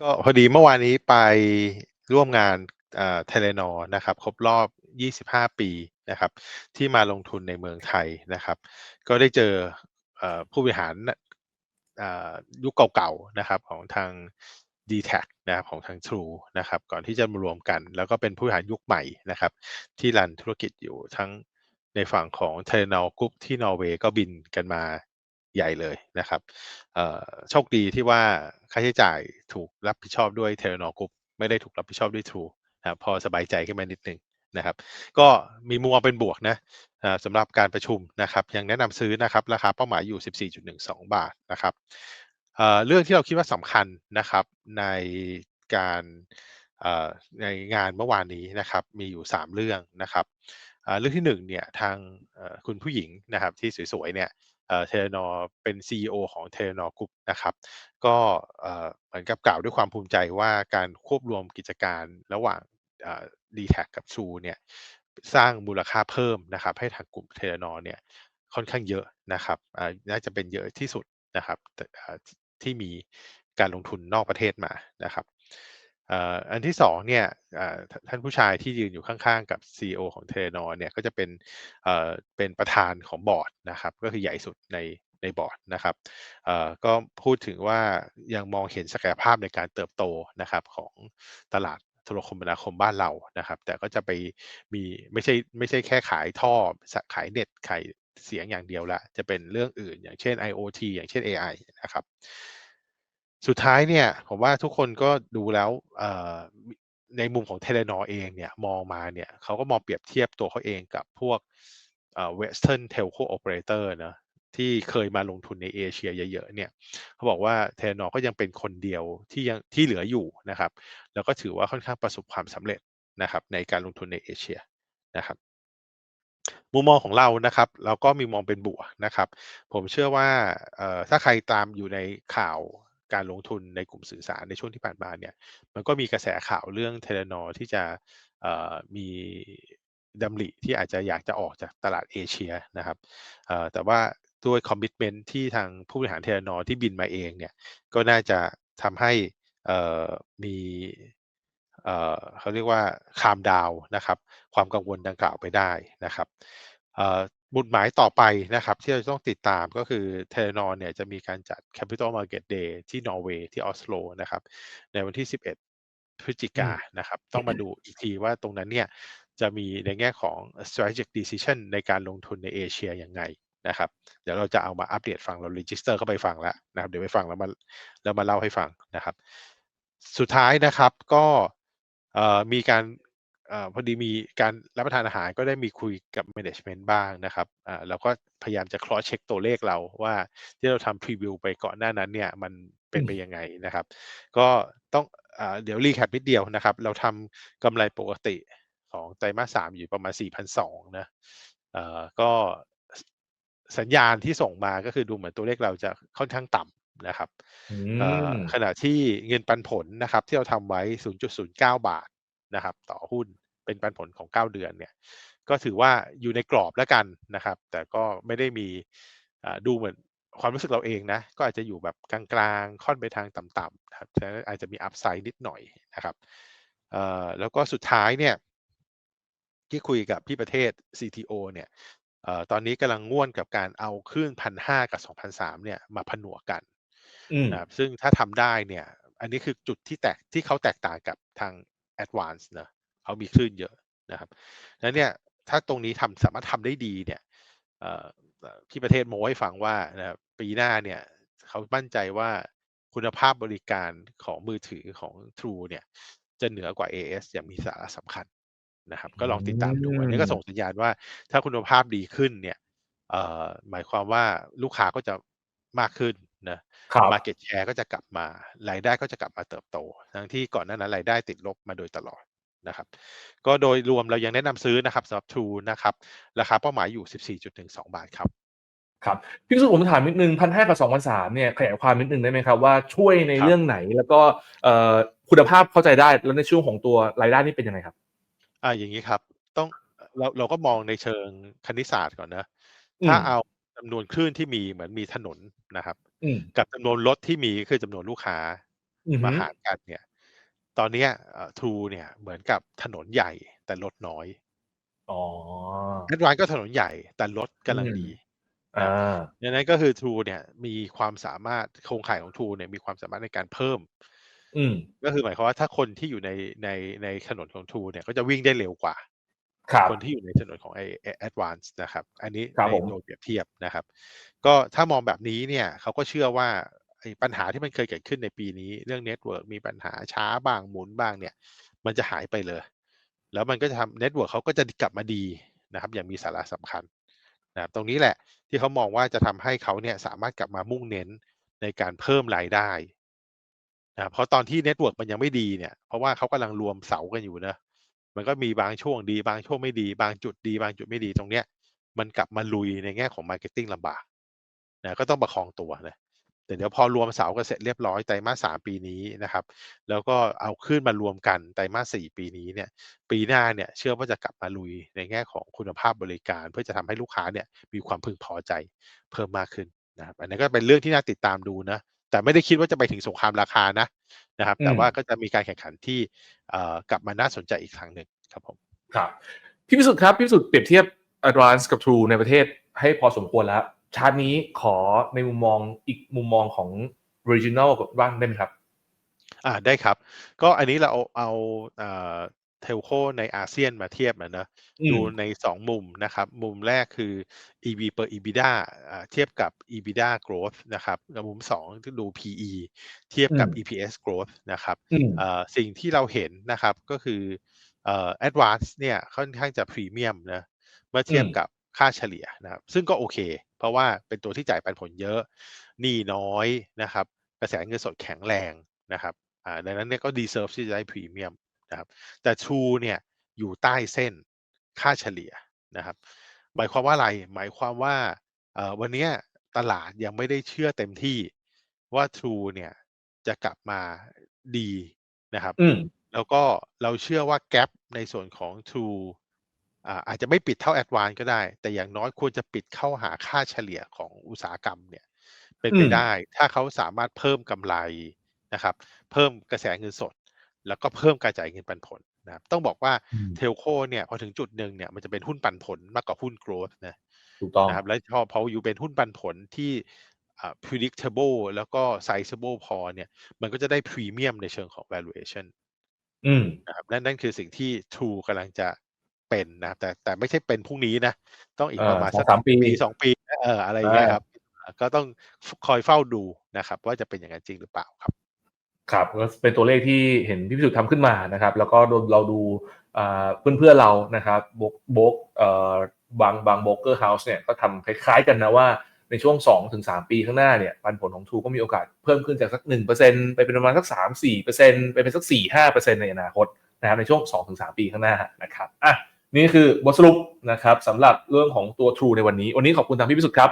ก็พอดีเมื่อวานนี้ไปร่วมงานเทเลนอนะครับ ครบรอบ 25 ปีนะครับ ที่มาลงทุนในเมืองไทยนะครับ ก็ได้เจอผู้บริหารยุคเก่าๆนะครับของทาง d t แทนะครับของทาง True นะครับก่อนที่จะมารวมกัน แล้วก็เป็นผู้บริหารยุคใหม่นะครับ ที่รันธุรกิจอยู่ทั้งในฝั่งของเทเลนอกรุ๊ปที่นอร์เวย์ก็บินกันมา ใหญ่เลยนะครับโชคดีที่ว่าค่าใช้จ่ายถูกรับผิดชอบด้วยเทเลนอกรุ๊ปไม่ได้ถูกรับผิดชอบด้วย True นะพอสบายใจขึ้นมานิดนึงนะครับ ก็มีมุมมองเป็นบวกนะสำหรับการประชุมนะครับ ยังแนะนำซื้อนะครับ ราคาเป้าหมายอยู่ 14.12 บาทนะครับเรื่องที่เราคิดว่าสำคัญนะครับในการในงานเมื่อวานนี้นะครับ มีอยู่ 3 เรื่องนะครับเรื่องที่1เนี่ยทางคุณผู้หญิงนะครับที่สวยๆเนี่ย เทเลนอเป็น CEO ของเทเลนอกรุ๊ปนะครับ ก็เหมือนกับกล่าวด้วยความภูมิใจว่าการควบรวมกิจการระหว่างดีแท็กับซูเนี่ยสร้างมูลค่าเพิ่มนะครับ ให้ทางกลุ่มเทเลนอเนี่ยค่อนข้างเยอะนะครับน่าจะเป็นเยอะที่สุดนะครับที่มีการลงทุนนอกประเทศมานะครับ อันที่สองเนี่ยท่านผู้ชายที่ยืนอยู่ข้างๆ กับ CEO ของเทนอเนี่ยก็จะเป็นเป็นประธานของบอร์ดนะครับ ก็คือใหญ่สุดในในบอร์ดนะครับก็พูดถึงว่ายังมองเห็นศักยภาพในการเติบโตนะครับของตลาดโทรคมนาคมบ้านเรานะครับ แต่ก็จะไปมีไม่ใช่ไม่ใช่แค่ขายท่อขายเน็ตขายเสียงอย่างเดียวละ จะเป็นเรื่องอื่น อย่างเช่น IoT อย่างเช่น AI นะครับ สุดท้ายเนี่ย ผมว่าทุกคนก็ดูแล้วในมุมของเทเลนอเองเนี่ยมองมาเนี่ยเขาก็มองเปรียบเทียบตัวเขาเองกับพวกเวสเทิร์นเทลโคโอเปอเรเตอร์นะที่เคยมาลงทุนในเอเชียเยอะๆเนี่ยเขาบอกว่าเทเลนอก็ยังเป็นคนเดียวที่ยังที่เหลืออยู่นะครับ แล้วก็ถือว่าค่อนข้างประสบความสำเร็จนะครับในการลงทุนในเอเชียนะครับมุมมองของเรานะครับเราก็มีมองเป็นบวกนะครับ ผมเชื่อว่าถ้าใครตามอยู่ในข่าว การลงทุนในกลุ่มสื่อสารในช่วงที่ผ่านมาเนี่ย มันก็มีกระแสข่าวเรื่องเทเลนอที่จะมีดำริที่อาจจะอยากจะออกจากตลาดเอเชียนะครับแต่ว่าด้วยคอมมิชเมนที่ทางผู้บริหารเทเลนอที่บินมาเองเนี่ย ก็น่าจะทำให้มีเขาเรียกว่าคามดาวนะครับ ความกังวลดังกล่าวไปได้นะครับ บุตหมายต่อไปนะครับ ที่เราต้องติดตามก็คือเทเลนอเนี่ยจะมีการจัด Capital Market Day ที่นอร์เวย์ที่ออสโลนะครับ ในวันที่ 11 พฤศจิกายนนะครับ ต้องมาดูอีกทีว่าตรงนั้นเนี่ยจะมีในแง่ของ strategic decision ในการลงทุนในเอเชียยังไงนะครับ เดี๋ยวเราจะเอามาอัปเดตฟังเรา register เข้าไปฟังแล้วนะครับ เดี๋ยวไปฟังแล้วมาแล้วมาเล่าให้ฟังนะครับ สุดท้ายนะครับก็มีการ อพอดีมีการรับประทานอาหารก็ได้มีคุยกับ management บ้างนะครับอ่าเราก็พยายามจะ cross check ตัวเลขเราว่าที่เราทำ preview ไปก่อนหน้านั้นเนี่ยมันเป็นไปยังไงนะครับ ก็ต้องอ่าเดี๋ยวรีแคปนิดเดียวนะครับ เราทำกำไรปกติของไตรมาสสามอยู่ประมาณ 4,200นะเอ่อก็สัญญาณที่ส่งมาก็คือดูเหมือนตัวเลขเราจะค่อนข้างต่ำนะครับขณะที่เงินปันผลนะครับ ที่เราทำไว้ 0.09 บาท นะครับ ต่อหุ้นเป็นปันผลของ 9 เดือนเนี่ย ก็ถือว่าอยู่ในกรอบแล้วกันนะครับ แต่ก็ไม่ได้มีดูเหมือนความรู้สึกเราเองนะ ก็อาจจะอยู่แบบกลางๆ ค่อนไปทางต่ำๆครับฉะนั้นอาจจะมีอัพไซด์นิดหน่อยนะครับแล้วก็สุดท้ายเนี่ย ที่คุยกับพี่ประเทศ CTO เนี่ยตอนนี้กำลังง่วนกับการเอาคลื่นพันห้ากับสองพันสามเนี่ยมาผนวกกันนะครับซึ่งถ้าทำได้เนี่ย อันนี้คือจุดที่แตกที่เขาแตกต่างกับทาง Advance นะเขามีคลื่นเยอะนะครับแล้วเนี่ยถ้าตรงนี้ทำสามารถทำได้ดีเนี่ยที่ประเทศโมให้ฟังว่านะปีหน้าเนี่ยเขามั่นใจว่าคุณภาพบริการของมือถือของ True เนี่ย จะเหนือกว่า AS อย่างมีสาระสำคัญนะครับ ก็ลองติดตามดูอันนี้ก็ส่งสัญญาณว่าถ้าคุณภาพดีขึ้นเนี่ยหมายความว่าลูกค้าก็จะมากขึ้น นะมาเก็ตแชร์ก็จะกลับมารายได้ก็จะกลับมาเติบโต ทั้งที่ก่อนหน้านั้นรายได้ติดลบมาโดยตลอดนะครับ ก็โดยรวมเรายังแนะนำซื้อนะครับสำหรับทูนะครับ ราคาเป้าหมายอยู่ 14.12 บาทครับครับพี่สุผมถามนิดนึงพันห้ากับสองพันสามเนี่ยขยายความนิดนึงได้ไหมครับว่าช่วยในเรื่องไหนแล้วก็คุณภาพเข้าใจได้แล้วในช่วงของตัวรายได้นี่เป็นยังไงครับอ่าอย่างนี้ครับ ต้องเราเราก็มองในเชิงคณิตศาสตร์ก่อนนะ ถ้าเอา จำนวนคลื่นที่มีเหมือนมีถนนนะครับกับจำนวนรถที่มีคือจำนวนลูกค้าอือฮึมาหารกันเนี่ย ตอนเนี้ยเอ่อ True เนี่ยเหมือนกับถนนใหญ่แต่รถน้อยอ๋อ Advance ก็ถนนใหญ่แต่รถกำลังอืมดีอ่าดังนั้นก็คือ True เนี่ยมีความสามารถโครงข่ายของ True เนี่ยมีความสามารถในการเพิ่มอืมก็คือหมายความว่าถ้าคนที่อยู่ในในในถนนของ True เนี่ยก็จะวิ่งได้เร็วกว่า ครับคนที่อยู่ในถนนของไอ้ Advance นะครับ อันนี้ครับในผมโดยเปรียบเทียบนะครับ ก็ถ้ามองแบบนี้เนี่ยเขาก็เชื่อว่าไอ้ปัญหาที่มันเคยเกิดขึ้นในปีนี้ เรื่องเน็ตเวิร์กมีปัญหาช้าบ้างหมุนบ้างเนี่ย มันจะหายไปเลย แล้วมันก็จะทำเน็ตเวิร์กเขาก็จะกลับมาดีนะครับ อย่างมีสาระสำคัญนะครับตรงนี้แหละที่เขามองว่าจะทำให้เขาเนี่ยสามารถกลับมามุ่งเน้นในการเพิ่มรายได้นะครับเพราะตอนที่เน็ตเวิร์กมันยังไม่ดีเนี่ย เพราะว่าเขากำลังรวมเสากันอยู่นะ มันก็มีบางช่วงดี บางช่วงไม่ดี บางจุดดี บางจุดไม่ดีตรงเนี้ย มันกลับมาลุยในแง่ของ marketing ลำบากนะก็ต้องประคองตัวนะแต่เดี๋ยวพอรวมเสากันเสร็จเรียบร้อยไตรมาสสามปีนี้นะครับ แล้วก็เอาขึ้นมารวมกันไตรมาสสี่ปีนี้เนี่ย ปีหน้าเนี่ยเชื่อว่าจะกลับมาลุยในแง่ของคุณภาพบริการ เพื่อจะทำให้ลูกค้าเนี่ยมีความพึงพอใจเพิ่มมากขึ้นนะครับอันนี้ก็เป็นเรื่องที่น่าติดตามดูนะ แต่ไม่ได้คิดว่าจะไปถึงสงครามราคานะนะครับ แต่อืมว่าก็จะมีการแข่งขันที่เอ่อกลับมาน่าสนใจอีกครั้งหนึ่งครับผมครับพี่พิสุทธิ์ครับพี่พิสุทธิ์เปรียบเทียบ Advance กับ True ในประเทศให้พอสมควรแล้ว ชาร์ตนี้ขอในมุมมองอีกมุมมองของ Regional กับบ้างได้ไหมครับ อ่าได้ครับ ก็อันนี้เราเอาเอา เอ่อเทลโคในอาเซียนมาเทียบนะเนอะอืมดูใน 2 มุมนะครับ มุมแรกคือ EV per EBITDA อ่าเทียบกับ EBITDA growth นะครับกับมุม2ที่ดู PE เทียบกับอืม EPS growth นะครับอืมเอ่อสิ่งที่เราเห็นนะครับก็คือเอ่อ Advance เนี่ยค่อนข้างจะพรีเมียมนะเมื่อเทียบอืมกับค่าเฉลี่ยนะครับ ซึ่งก็โอเค เพราะว่าเป็นตัวที่จ่ายปันผลเยอะหนี้น้อยนะครับ กระแสเงินสดแข็งแรงนะครับอ่าดังนั้นเนี่ยก็ดีเซิร์ฟที่จะได้พรีเมียม นะครับแต่ True เนี่ยอยู่ใต้เส้นค่าเฉลี่ยนะครับ หมายความว่าอะไร หมายความว่าเอ่อวันเนี้ยตลาดยังไม่ได้เชื่อเต็มที่ว่า True เนี่ยจะกลับมาดีนะครับอืมแล้วก็เราเชื่อว่าแก p ในส่วนของ True อ่าอาจจะไม่ปิดเท่า Advance ก็ได้ แต่อย่างน้อยควรจะปิดเข้าหาค่าเฉลี่ยของอุตสาหกรรมเนี่ย เป็นไปอืมได้ ถ้าเขาสามารถเพิ่มกำไรนะครับ เพิ่มกระแสเงินสด แล้วก็เพิ่มการจ่ายเงินปันผลนะครับต้องบอกว่าอืมเทลโคเนี่ยพอถึงจุดหนึ่งเนี่ยมันจะเป็นหุ้นปันผลมากกว่าหุ้น growth นะถูกต้องนะครับแล้วพอพออยู่เป็นหุ้นปันผลที่อ่า predictable แล้วก็ sizable พอเนี่ย มันก็จะได้พรีเมียมในเชิงของ valuation อืมนะครับนั่นนั่นคือสิ่งที่ True กำลังจะเป็นนะครับแต่แต่ไม่ใช่เป็นพรุ่งนี้นะ ต้องอีกเอ่อประมาณสองสักสามปีปีสองปีเอออะไรอย่างเงี้ยใช่ครับอ่าก็ต้องคอยเฝ้าดูนะครับ ว่าจะเป็นอย่างนั้นจริงหรือเปล่าครับ ครับก็เป็นตัวเลขที่เห็นพี่พิสุทธิ์ทำขึ้นมานะครับ แล้วก็เราดูเพื่อนเพื่อนๆเรานะครับบกบกบางบางโบรกเกอร์เฮาส์เนี่ยก็ทำคล้ายๆกันนะว่าในช่วง2-3ถึง3ปีข้างหน้าเนี่ยปันผลของทูก็มีโอกาสเพิ่มขึ้นจากสัก 1%ไปเป็นประมาณสัก 3-4%ไปเป็นสัก 4-5%ในอนาคตนะครับในช่วง 2-3 ปีข้างหน้านะครับอะนี่คือบทสรุปนะครับสำหรับเรื่องของตัว True ในวันนี้ วันนี้ขอบคุณทางพี่พิสุทธิ์ครับ